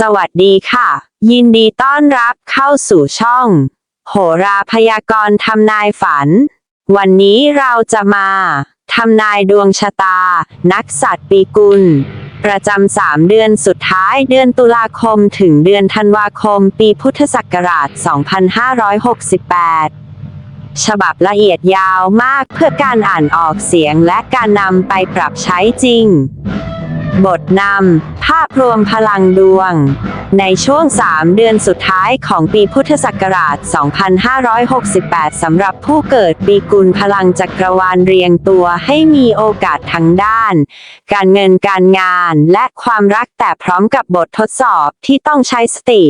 สวัสดีค่ะ ยินดีต้อนรับเข้าสู่ช่อง โหราพยากรณ์ทำนายฝัน วันนี้เราจะมาทำนายดวงชะตา นักสัตว์ปีกุล ประจำสามเดือนสุดท้ายเดือนตุลาคมถึงเดือนธันวาคมปีพุทธศักราช 2568ฉบับละเอียดยาวมากเพื่อการอ่านออกเสียงและการนำไปปรับใช้จริง บทนำ ภาพรวมพลังดวง ในช่วง 3 เดือนสุดท้ายของปีพุทธศักราช 2568 สำหรับผู้เกิดปีกุลพลังจักรวาลเรียงตัวให้มีโอกาสทั้งด้าน การเงินการงานและความรักแต่พร้อมกับบททดสอบที่ต้องใช้สติ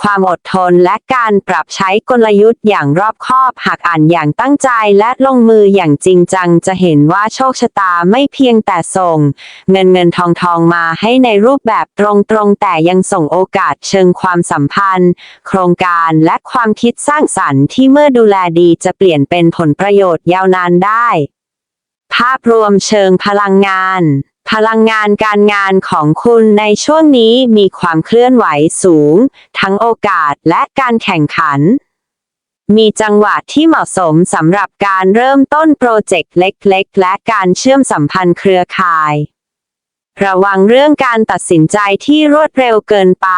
ความอดทนและการปรับใช้กลยุทธ์อย่างรอบคอบหากอ่านอย่างตั้งใจและลงมืออย่างจริงจังจะเห็นว่าโชคชะตาไม่เพียงแต่ส่ง เงินเงินทองทองมาให้ในรูรูปแบบตรงๆ แต่ยังส่งโอกาสเชิงความสัมพันธ์ โครงการและความคิดสร้างสรรค์ที่เมื่อดูแลดีจะเปลี่ยนเป็นผลประโยชน์ยาวนานได้ ภาพรวมเชิงพลังงานพลังงานการงานของคุณในช่วงนี้มีความเคลื่อนไหวสูง ทั้งโอกาสและการแข่งขัน มีจังหวะที่เหมาะสมสำหรับการเริ่มต้นโปรเจกต์เล็กๆ และการเชื่อมสัมพันธ์เครือข่าย ระวังเรื่องการตัดสินใจที่รวดเร็วเกินไป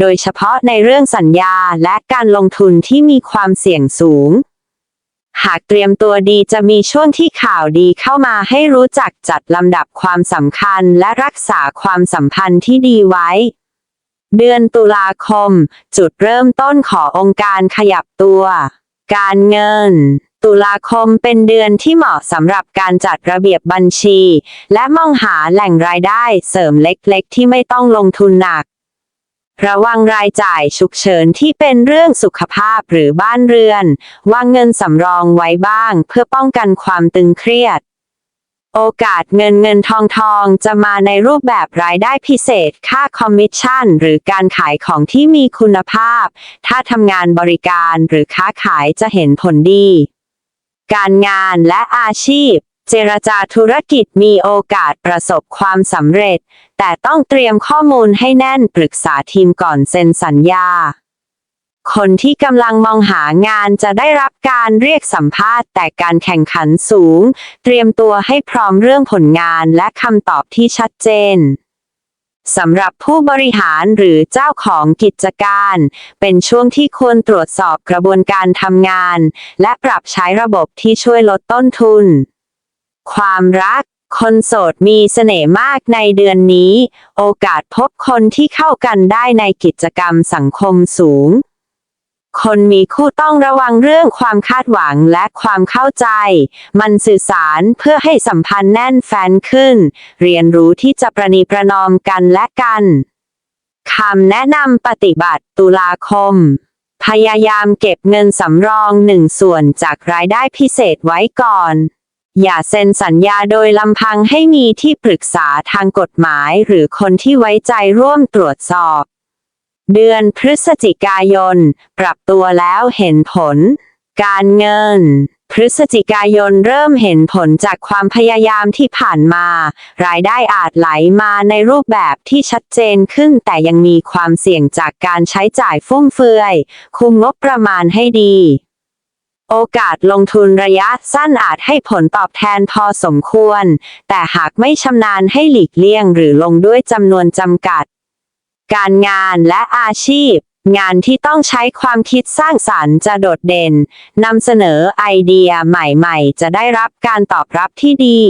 โดยเฉพาะในเรื่องสัญญาและการลงทุนที่มีความเสี่ยงสูง หากเตรียมตัวดีจะมีช่วงที่ข่าวดีเข้ามาให้รู้จักจัดลำดับความสำคัญและรักษาความสัมพันธ์ที่ดีไว้ เดือนตุลาคม จุดเริ่มต้นขององค์การขยับตัว การเงิน ตุลาคมเป็นเดือนที่เหมาะสำหรับการจัดระเบียบบัญชี และมองหาแหล่งรายได้เสริมเล็กๆ ที่ไม่ต้องลงทุนหนัก ระวังรายจ่ายฉุกเฉินที่เป็นเรื่องสุขภาพหรือบ้านเรือน วางเงินสำรองไว้บ้าง เพื่อป้องกันความตึงเครียดโอกาสเงินเงินทองทองจะมาในรูปแบบรายได้พิเศษ ค่าคอมมิชชั่น หรือการขายของที่มีคุณภาพ ถ้าทำงานบริการหรือค้าขายจะเห็นผลดี การงานและอาชีพ เจรจาธุรกิจมีโอกาสประสบความสำเร็จ แต่ต้องเตรียมข้อมูลให้แน่นปรึกษาทีมก่อนเซ็นสัญญา คนที่กำลังมองหางานจะได้รับการเรียกสัมภาษณ์ แต่การแข่งขันสูง เตรียมตัวให้พร้อมเรื่องผลงานและคำตอบที่ชัดเจน สำหรับผู้บริหารหรือเจ้าของกิจการ เป็นช่วงที่ควรตรวจสอบกระบวนการทำงาน และปรับใช้ระบบที่ช่วยลดต้นทุน ความรัก คนโสดมีเสน่ห์มากในเดือนนี้ โอกาสพบคนที่เข้ากันได้ในกิจกรรมสังคมสูง คนมีคู่ต้องระวังเรื่องความคาดหวังและความเข้าใจ มันสื่อสารเพื่อให้สัมพันธ์แน่นแฟนขึ้น เรียนรู้ที่จะประนีประนอมกันและกันคำแนะนำปฏิบัติตุลาคม พยายามเก็บเงินสำรองหนึ่งส่วนจากรายได้พิเศษไว้ก่อนอย่าเซ็นสัญญาโดยลำพังให้มีที่ปรึกษาทางกฎหมายหรือคนที่ไว้ใจร่วมตรวจสอบ เดือนพฤศจิกายน ปรับตัวแล้วเห็นผล การเงิน พฤศจิกายนเริ่มเห็นผลจากความพยายามที่ผ่านมา รายได้อาจไหลมาในรูปแบบที่ชัดเจนขึ้น แต่ยังมีความเสี่ยงจากการใช้จ่ายฟุ่มเฟือย คุมงบประมาณให้ดี โอกาสลงทุนระยะสั้นอาจให้ผลตอบแทนพอสมควร แต่หากไม่ชำนาญให้หลีกเลี่ยงหรือลงด้วยจำนวนจำกัด การงานและอาชีพ งานที่ต้องใช้ความคิดสร้างสรรค์จะโดดเด่นนำเสนอไอเดียใหม่ๆ จะได้รับการตอบรับที่ดี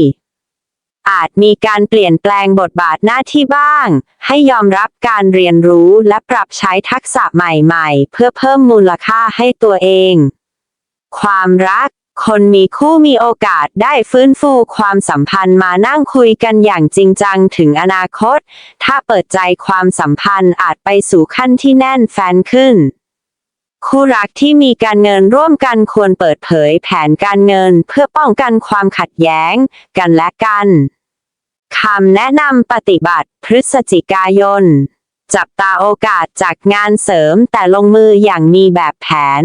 อาจมีการเปลี่ยนแปลงบทบาทหน้าที่บ้าง ให้ยอมรับการเรียนรู้และปรับใช้ทักษะใหม่ๆ เพื่อเพิ่มมูลค่าให้ตัวเอง ความรัก คนมีคู่มีโอกาสได้ฟื้นฟูความสัมพันธ์มานั่งคุยกันอย่างจริงจังถึงอนาคต ถ้าเปิดใจความสัมพันธ์อาจไปสู่ขั้นที่แน่นแฟนขึ้น คู่รักที่มีการเงินร่วมกันควรเปิดเผยแผนการเงินเพื่อป้องกันความขัดแย้ง กันและกันคำแนะนำปฏิบัติพฤศจิกายน จับตาโอกาสจากงานเสริมแต่ลงมืออย่างมีแบบแผน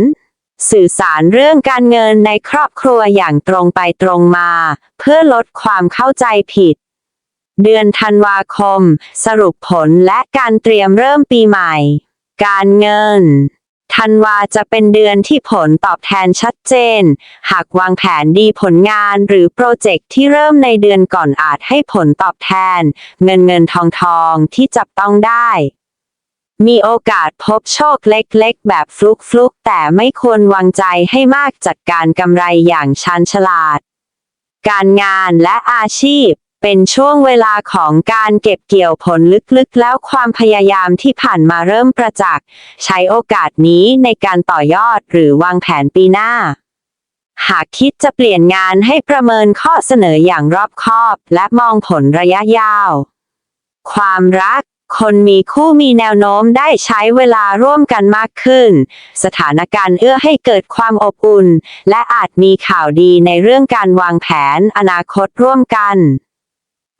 สื่อสารเรื่องการเงินในครอบครัวอย่างตรงไปตรงมา เพื่อลดความเข้าใจผิด เดือนธันวาคม สรุปผลและการเตรียมเริ่มปีใหม่ การเงินธันวาจะเป็นเดือนที่ผลตอบแทนชัดเจน หากวางแผนดีผลงานหรือโปรเจกต์ที่เริ่มในเดือนก่อนอาจให้ผลตอบแทน เงินเงินทองทองที่จับต้องได้ มีโอกาสพบโชคเล็กๆ แบบฟลุกฟลุกๆ แต่ไม่ควรวางใจให้มากจัดการกำไรอย่างชันฉลาด การงานและอาชีพ เป็นช่วงเวลาของการเก็บเกี่ยวผลลึกๆ แล้วความพยายามที่ผ่านมาเริ่มประจักษ์ ใช้โอกาสนี้ในการต่อยอดหรือวางแผนปีหน้าหากคิดจะเปลี่ยนงานให้ประเมินข้อเสนออย่างรอบคอบ และมองผลระยะยาว ความรัก คนมีคู่มีแนวโน้มได้ใช้เวลาร่วมกันมากขึ้น สถานการณ์เอื้อให้เกิดความอบอุ่น และอาจมีข่าวดีในเรื่องการวางแผนอนาคตร่วมกัน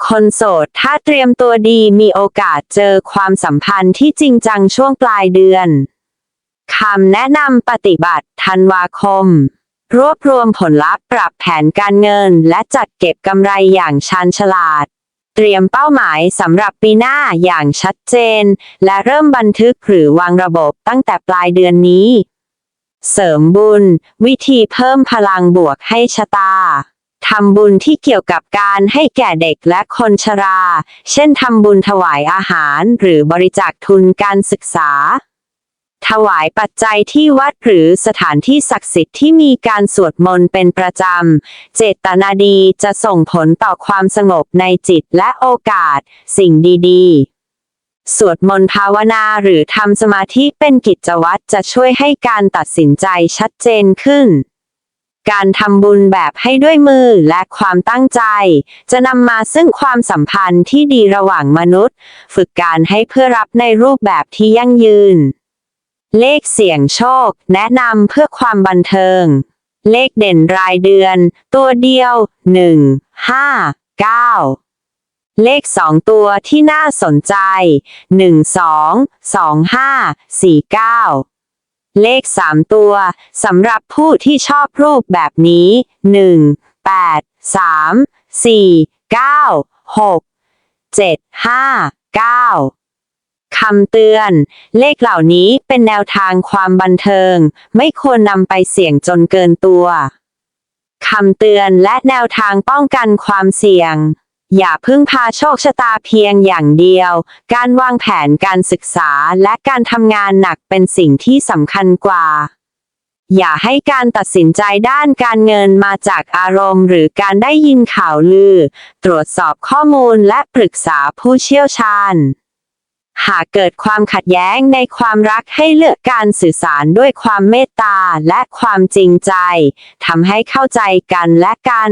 คนโสดถ้าเตรียมตัวดีมีโอกาสเจอความสัมพันธ์ที่จริงจังช่วงปลายเดือนคำแนะนำปฏิบัติธันวาคม รวบรวมผลลัพธ์ปรับแผนการเงิน และจัดเก็บกำไรอย่างชันฉลาด เตรียมเป้าหมายสำหรับปีหน้าอย่างชัดเจน และเริ่มบันทึกหรือวางระบบตั้งแต่ปลายเดือนนี้ เสริมบุญ วิธีเพิ่มพลังบวกให้ชะตาทำบุญที่เกี่ยวกับการให้แก่เด็กและคนชรา เช่นทำบุญถวายอาหารหรือบริจาคทุนการศึกษา ถวายปัจจัยที่วัดหรือสถานที่ศักดิ์สิทธิ์ที่มีการสวดมนต์เป็นประจำ เจตนาดีจะส่งผลต่อความสงบในจิตและโอกาส สิ่งดีๆ สวดมนต์ภาวนาหรือทำสมาธิเป็นกิจวัตรจะช่วยให้การตัดสินใจชัดเจนขึ้นการทำบุญแบบให้ด้วยมือและความตั้งใจ จะนำมาซึ่งความสัมพันธ์ที่ดีระหว่างมนุษย์ ฝึกการให้เพื่อรับในรูปแบบที่ยั่งยืน เลขเสี่ยงโชค แนะนำเพื่อความบันเทิง เลขเด่นรายเดือน ตัวเดียว 1 5 9 เลขสองตัวที่น่าสนใจ 1 2 2 5 4 9 เลขสามตัวสำหรับผู้ที่ชอบรูปแบบนี้ 1 8 3 4 9 6 7 5 9 คำเตือน เลขเหล่านี้เป็นแนวทางความบันเทิง ไม่ควรนำไปเสี่ยงจนเกินตัวคำเตือนและแนวทางป้องกันความเสี่ยง อย่าพึ่งพาโชคชะตาเพียงอย่างเดียว การวางแผนการศึกษาและการทำงานหนักเป็นสิ่งที่สำคัญกว่า อย่าให้การตัดสินใจด้านการเงินมาจากอารมณ์ หรือการได้ยินข่าวลือ ตรวจสอบข้อมูลและปรึกษาผู้เชี่ยวชาญ หากเกิดความขัดแย้งในความรักให้เลือกการสื่อสารด้วยความเมตตาและความจริงใจทำให้เข้าใจกันและกัน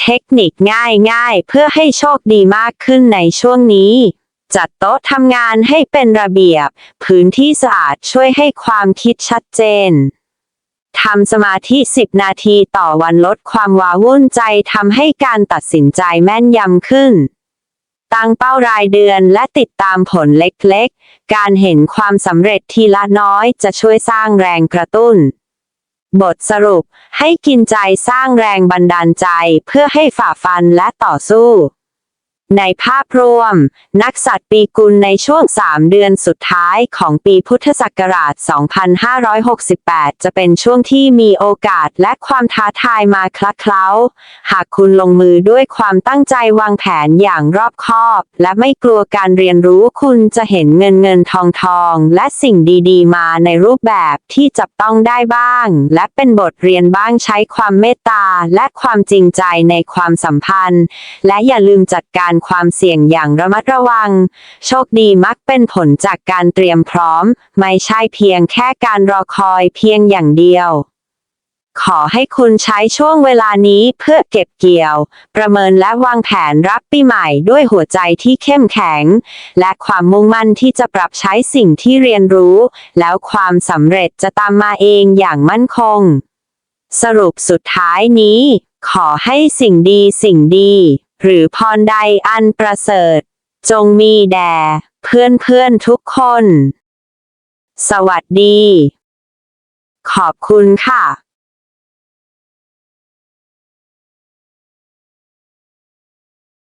เทคนิคง่ายๆ เพื่อให้โชคดีมากขึ้นในช่วงนี้จัดโต๊ะทำงานให้เป็นระเบียบ พื้นที่สะอาดช่วยให้ความคิดชัดเจน ทำสมาธิ 10 นาทีต่อวันลดความว้าวุ่นใจทำให้การตัดสินใจแม่นยำขึ้น ตั้งเป้ารายเดือนและติดตามผลเล็กๆ การเห็นความสำเร็จทีละน้อยจะช่วยสร้างแรงกระตุ้น บทสรุปให้กินใจสร้างแรงบันดาลใจเพื่อให้ฝ่าฟันและต่อสู้ ในภาพรวม นักสัตว์ปีกุลในช่วง 3 เดือนสุดท้ายของปีพุทธศักราช 2568 จะเป็นช่วงที่มีโอกาสและความท้าทายมาคลักเคล้า หากคุณลงมือด้วยความตั้งใจวางแผนอย่างรอบคอบ และไม่กลัวการเรียนรู้คุณจะเห็นเงินเงินทองทองและสิ่งดีๆ มาในรูปแบบที่จับต้องได้บ้าง และเป็นบทเรียนบ้างใช้ความเมตตาและความจริงใจในความสัมพันธ์ และอย่าลืมจัดการความเสี่ยงอย่างระมัดระวัง โชคดีมักเป็นผลจากการเตรียมพร้อม ไม่ใช่เพียงแค่การรอคอยเพียงอย่างเดียว ขอให้คุณใช้ช่วงเวลานี้เพื่อเก็บเกี่ยว ประเมินและวางแผนรับปีใหม่ด้วยหัวใจที่เข้มแข็ง และความมุ่งมั่นที่จะปรับใช้สิ่งที่เรียนรู้ แล้วความสำเร็จจะตามมาเองอย่างมั่นคง สรุปสุดท้ายนี้ ขอให้สิ่งดีสิ่งดี หรือพรใดอันประเสริฐ จงมีแด่เพื่อนเพื่อนทุกคน สวัสดี ขอบคุณค่ะ